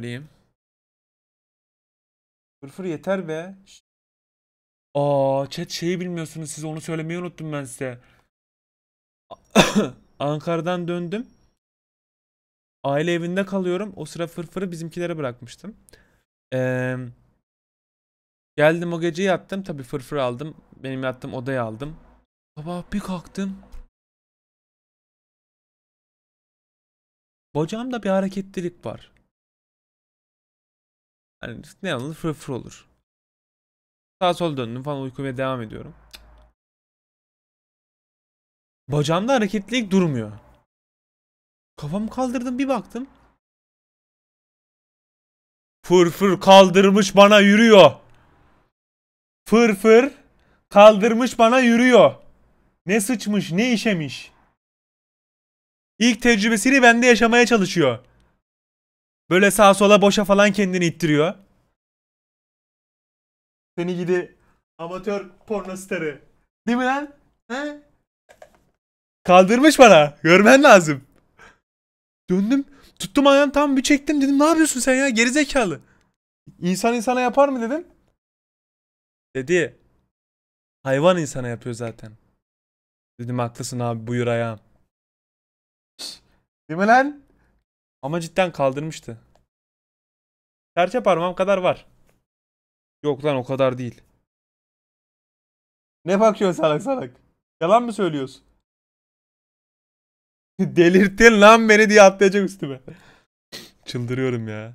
Söyleyeyim. Fırfır yeter be. Aa chat şeyi bilmiyorsunuz siz onu söylemeyi unuttum ben size. Ankara'dan döndüm. Aile evinde kalıyorum. O sıra fırfırı bizimkilere bırakmıştım. Ee, geldim o gece yattım. Tabii fırfır aldım. Benim yattığım odaya aldım. Sabah bir kalktım. Bacağımda bir hareketlilik var. Hani ne olur fırfır olur. Sağa sol döndüm falan uykumaya devam ediyorum. Bacağımda hareketlilik durmuyor. Kafamı kaldırdım bir baktım. Fırfır kaldırmış bana yürüyor. Fırfır kaldırmış bana yürüyor. Ne sıçmış ne işemiş. İlk tecrübesini bende yaşamaya çalışıyor. Böyle sağa sola boşa falan kendini ittiriyor. Seni gidi amatör porno starı. Değil mi lan? He? Kaldırmış bana. Görmen lazım. Döndüm. Tuttum ayağını tam bir çektim dedim. Ne yapıyorsun sen ya? Gerizekalı. İnsan insana yapar mı dedim. Dedi. Hayvan insana yapıyor zaten. Dedim haklısın abi buyur ayağım. Değil mi lan? Ama cidden kaldırmıştı. Serçe parmağım kadar var. Yok lan o kadar değil. Ne bakıyorsun salak salak? Yalan mı söylüyorsun? Delirttin lan beni diye atlayacak üstüme. Çıldırıyorum ya.